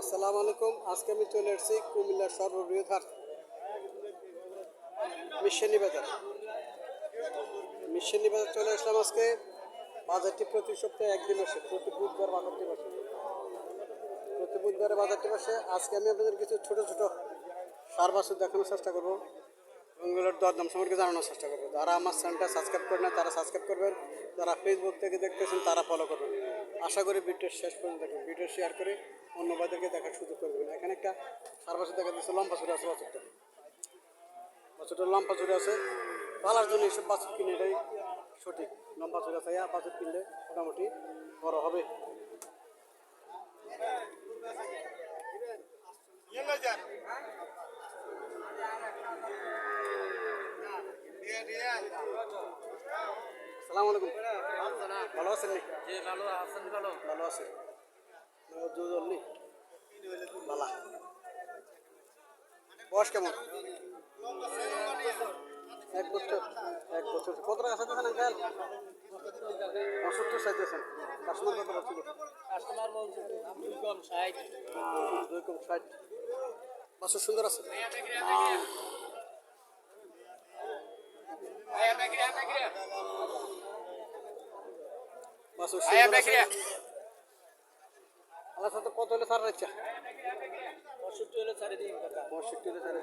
আসসালামু আলাইকুম। আজকে আমি চলে এসেছি কুমিল্লার সর্ববৃহৎ হাট মিশনী বাজার। মিশনী বাজার চলে আসলাম আজকে। বাজারটি প্রতি সপ্তাহে একদিন আসে, প্রতি বুধবার বাজারটি বসে প্রতি বুধবারে বাজারটি বসে। আজকে আমি আপনাদের কিছু ছোট ছোট সার বাছুর দেখানোর চেষ্টা করব এগুলোর দরদাম সম্পর্কে জানানোর চেষ্টা করব। যারা আমার চ্যানেলটা সাবস্ক্রাইব করে না তারা সাবস্ক্রাইব করবেন। যারা ফেসবুক থেকে দেখতেছেন, তারা ফলো করবেন। আশা করি ভিডিও শেষ পর্যন্ত দেখবেন। ভিডিও শেয়ার করে অন্য বাজারকে দেখার সুযোগ করে দেবেন। এখানে একটা সার বাছুর দেখা যাচ্ছে, লম্বা ছুরি আছে বাছুরটা। বাছুরটা লম্বা ছুরি আছে। পালার জন্য এইসব বাছুর কিনে এটাই সঠিক। লম্বা ছুরি আছে। বাছুর কিনলে মোটামুটি বড় হবে। আসসালামু আলাইকুম। ভালো আছেন জি ভালো আছেন ভালো। ভালো আছে দুজন নি ভালা বয়স কেমন? এক বছর এক বছর। কত টাকা চাইতেছেন আঙ্কেল? পঁচাত্তর চাইতেছেন। কাস্টমার কত বলছিল? কাস্টমার দুই কম ষাট। দুই কম ষাট। সুন্দর আছে? আল্লাহ সাথে কত হলে সার ইচ্ছা? পঁয়ষট্টি হলে চারি দিন পঁয়ষট্টি হলে সার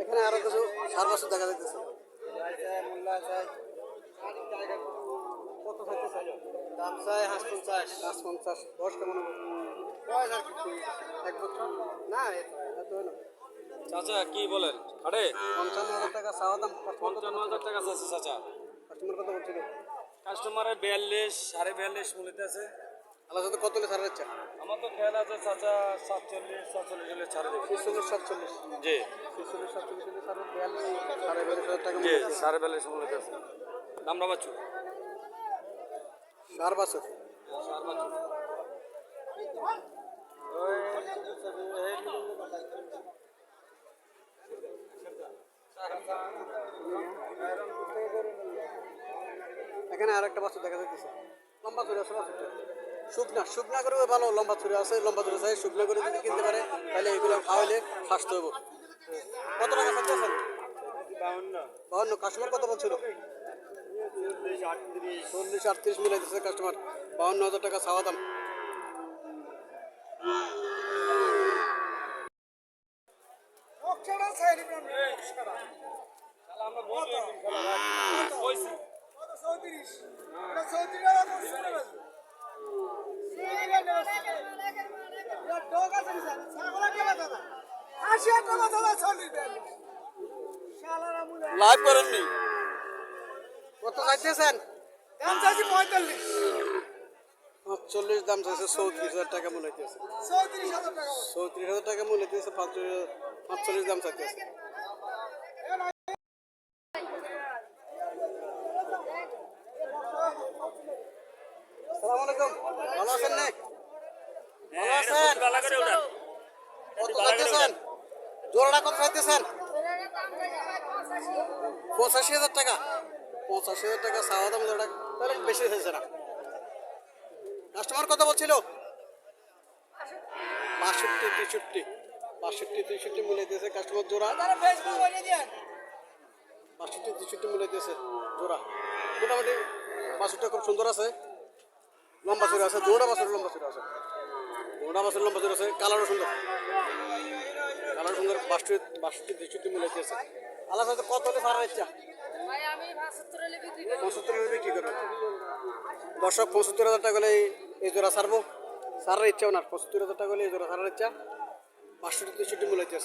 এখানে আরও কিছু সার বছর দেখা যাইতেছে। কত চাইতেছে দাম চাই হাঁস পঞ্চাশ। পাঁচ পঞ্চাশ। কেমন হবে? এক বছর? না এত হলো চাচা কি বলেন? আরে পঞ্চান্ন হাজার টাকা চাওয়া দাম পঞ্চান্ন হাজার টাকা চাচ্ছে চাচা। কাস্টমার কত বলছিল কাস্টমারের বিয়াল্লিশ সাড়ে বিয়াল্লিশ মূল্যতে আছে। আল্লাহ সাথে কত সার ইচ্ছা আমার তো খেয়াল আছে চাচা সাতচল্লিশ সাতচল্লিশ হলে ছাড়ে দেবে। ছিচল্লিশ সাতচল্লিশ। জি। ছিচল্লিশ সাতচল্লিশ হলে সার বিয়াল্লিশ সাড়ে বিয়াল্লিশ হাজার টাকা জি সাড়ে বিয়াল্লিশ মূল্যতে আছে। দামরা বাচ্চু সার বছর। সার বাচ্চু এখানে আর একটা বাছুর দেখা যাইতেছে। লম্বা ছুরি আছে বাছুরটা। শুকনা শুকনা করে ভালো লম্বা ছুরি আছে লম্বা ছুরি আছে শুকনা করে যদি কিনতে পারে তাহলে এগুলো খাওয়াইলে স্বাস্থ্য হব কত টাকা চাচ্ছেন বাউন্ন। কাস্টমার কত বলছিল? চল্লিশ আটত্রিশ। মিলাই দিচ্ছে কাস্টমার বাউন্ন হাজার টাকা চাওয়া দাম। লাইভ করেননি কত চাইতেছেন? চল্লিশ দাম চাইছে চৌত্রিশ হাজার টাকা মূল্য হইতেছে চৌত্রিশ হাজার টাকা। মূল্য হইতেছে পাঁচচল্লিশ দাম চাইতেছে। আসসালামু আলাইকুম ভালো আছেন নে ভালো আছেন? কত চাইতেছেন জোড়াটা কত চাইতেছেন? পঁচাশি হাজার টাকা। পঁচাশি হাজার টাকা চাওয়া দাম জোড়া তাহলে বেশি হয়েছে না। কাস্টমার কত বলছিল? বাষট্টি তেষট্টি। বাষট্টি তেষট্টি মিলে দিয়েছে কাস্টমার জোড়া। বাষট্টি তেষট্টি মিলে দিয়েছে জোড়া। মোটামুটি বাছুরটা খুব সুন্দর আছে। লম্বা চুরি আছে জোড়া বাছুর লম্বা চুরি আছে। জোড়া বাছুর লম্বা চুরি আছে কালারও সুন্দর। কালার সুন্দর বাষট্টি বাষট্টি তেষট্টি মিলে দিয়েছে। আল্লাহ সাথে কত হলে সারা ইচ্ছা? ভাই আমি ভাষাত্তর হলে বিক্রি করি। পঁচাত্তর হাজার বিক্রি করবে দর্শক পঁচাত্তর হাজার টাকা হলে এই- জোড়া সারবো। সারার ইচ্ছা ওনার পঁচাত্তর হাজার টাকা হলে এই জোড়া সারার ইচ্ছা। বাষট্টি তেষট্টি মূল্য আছে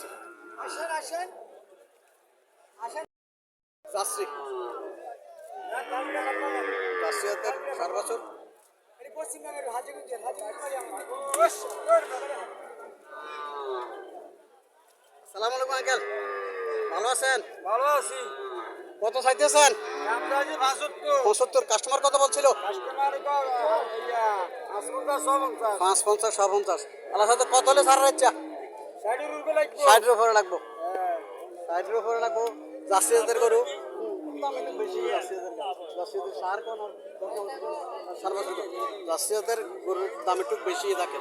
চাষি চাষি হাতের সার বছর। সালাম আলাইকুম আঙ্কেল। ভালো আছেন? ভালো আছি। কত চাইতেছেন? পঁচাত্তর। কাস্টমার কত বলছিল? পাঁচ পঞ্চাশ ছ পঞ্চাশ আল্লাহ সাথে কত হলে সারার ইচ্ছা? ষাটের উপরে লাগবে। ষাটের উপরে লাগবো। ষাটের উপরে লাগবো। জার্সি জাতের গরু। দাম একটু বেশি জাতের গরুর দাম একটু বেশি থাকে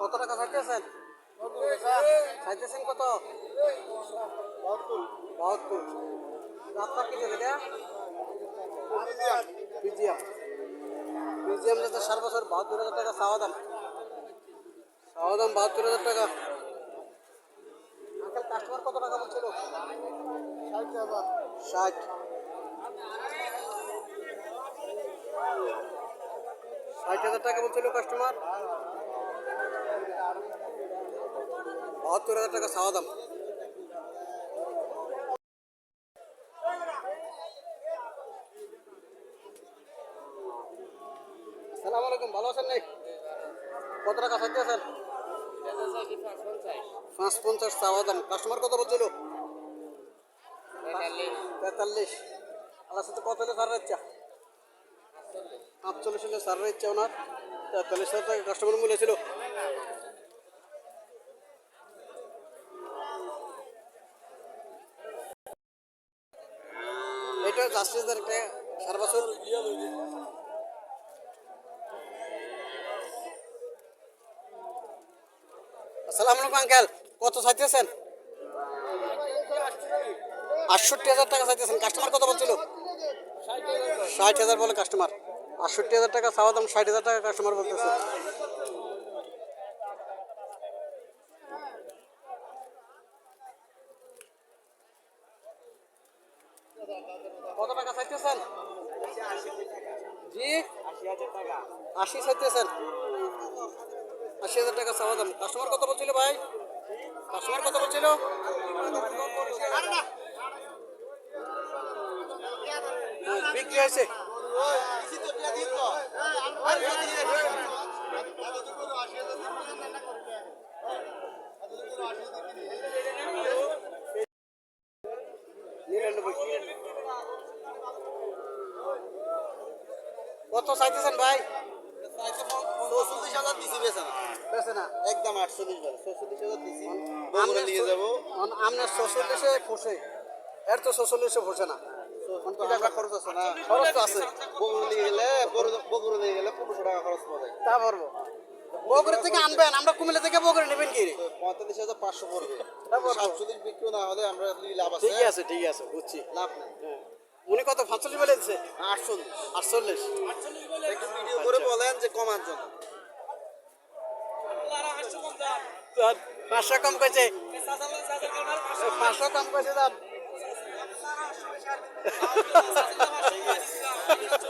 কত টাকা চাইতেছেন? চাইতেছেন কত বাহাত্তর আপনার কি দেবে এটা পিজিএম যাতে সার বছর বাহাত্তর হাজার টাকা চাওয়া দাম চাওয়া দাম বাহাত্তর হাজার টাকা। আঙ্কেল কাস্টমার কত টাকা বলছিল? ষাট ষাট। হাজার টাকা বলছিল কাস্টমার বাহাত্তর হাজার টাকা চাওয়া দাম সালাম আলাইকুম ভালো আছেন নাকি কত টাকা চাইতে আছেন পাঁচ পঞ্চাশ চাওয়া দাম। কাস্টমার কত বলছিল? তেতাল্লিশ আল্লাহ সাথে কত হলে সার ইচ্ছা। আটচল্লিশ হলে সারের ইচ্ছা ওনার। তেতাল্লিশ হাজার টাকা কাস্টমার মূল্য ছিল। এটা জাস্টিসদের একটা সারা বছর। আসসালামু আলাইকুম, আঙ্কেল। কত চাইতেছেন? আটষট্টি হাজার টাকা চাইতেছেন। কাস্টমার কত বলছিল? ষাট হাজার বলে কাস্টমার। আটষট্টি হাজার টাকা চাওয়া দাম, ষাট হাজার টাকা কাস্টমার বলতেছে। কত টাকা চাইতেছেন? জি? আশি চাইতেছেন। আশি হাজার টাকা চাওয়া দাম। কাস্টমার কত বলছিল ভাই? কাস্টমার কত বলছিল? বিক্রি হয়েছে। কত চাইতেছেন ভাই? চৌচল্লিশ হাজার দিছি না বেছে না? একদম আমরা নিয়ে যাব। আমরা ছচল্লিশে ফসে। এর তো ছচল্লিশে ফসে না। খরচ আছে না? খরচ তো আছে। বগুড়া নিয়ে গেলে বগুড়া- বগুড়া নিয়ে গেলে পনেরোশো টাকা খরচ পাওয়া যায় তা পারব বগুড়ি থেকে আনবেন আমরা কুমিল্লা থেকে বগুড়ি নেবেন কি পঁয়তাল্লিশ হাজার পাঁচশো পড়বে। সাতচল্লিশ বিক্রি না হলে আমরা লাভ আছে। ঠিকই আছে ঠিক আছে বুঝছি। লাভ নেই। উনি কত পাঁচচল্লিশ বলে দিচ্ছে আটচল্লিশ। আটচল্লিশ। একটু ভিডিও করে বলেন যে কমার জন্য। পাঁচশো কম করেছে পাঁচশো কম করেছে দাম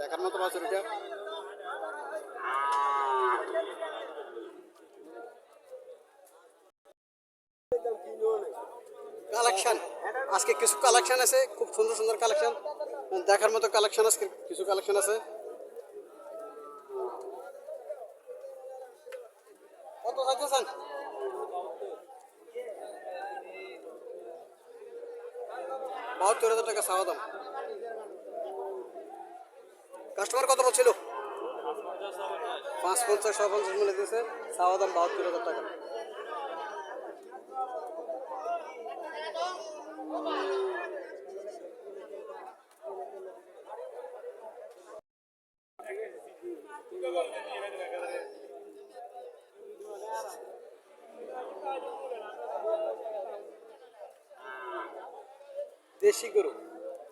দেখার মতো বাসুর এটা। কালেকশন আজকে কিছু কালেকশন আছে, খুব সুন্দর সুন্দর কালেকশন দেখার মতো কালেকশন আজকে কিছু কালেকশন আছে। কত চাইতেছেন? বাহাত্তর হাজার টাকা চাওয়া দাম। কাস্টমার কত বলছিল পাঁচ পঞ্চাশ ছয় পঞ্চাশ মিলে দিয়েছে। চাওয়া দাম বাহাত্তর হাজার টাকা। দেশি গরু,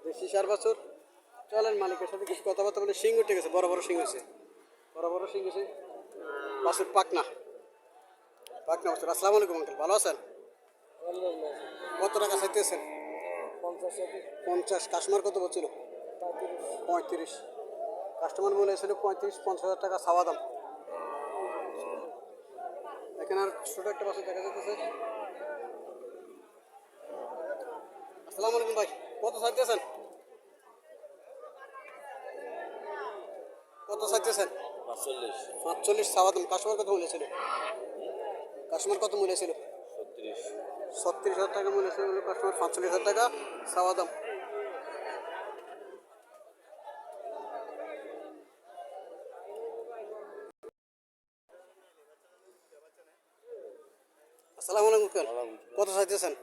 দেশি সার বছর। চলেন মালিকের সাথে কিছু কথাবার্তা বলে শিং উঠে গেছে, বড় বড় শিং হয়েছে। বড় বড় শিং হয়েছে। বাসুর পাকনা। পাকনা বছর আসসালামু আলাইকুম আঙ্কেল, ভালো আছেন? কত টাকা চাইতেছেন? পঞ্চাশ, কাস্টমার কত বলছিল? পঁয়ত্রিশ। কাস্টমার বলেছিল পঁয়ত্রিশ, পঞ্চাশ হাজার টাকা ছাওয়া দাম। এখানে আর ছোটো একটা বাসে দেখা যাচ্ছে আসসালামু আলাইকুম ভাই, কত চাইতেছেন কত চাইতেছেন পাঁচচল্লিশ। পাঁচচল্লিশ দাম কাস্টমার কত বলেছিল কাস্টমার কত বলেছিল ছত্রিশ। ছত্রিশ হাজার টাকা হচ্ছে বলে কাস্টমার পাঁচচল্লিশ হাজার টাকা চাওয়া দাম। আসসালামু আলাইকুম। কত চাইতেছেন?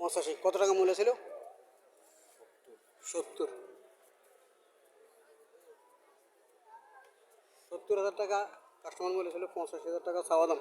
পঁচাশি। কত টাকা মূল্য ছিল? সত্তর। সত্তর হাজার টাকা কাস্টমার মূল্য ছিল পঁচাশি হাজার টাকা চাওয়া দাম।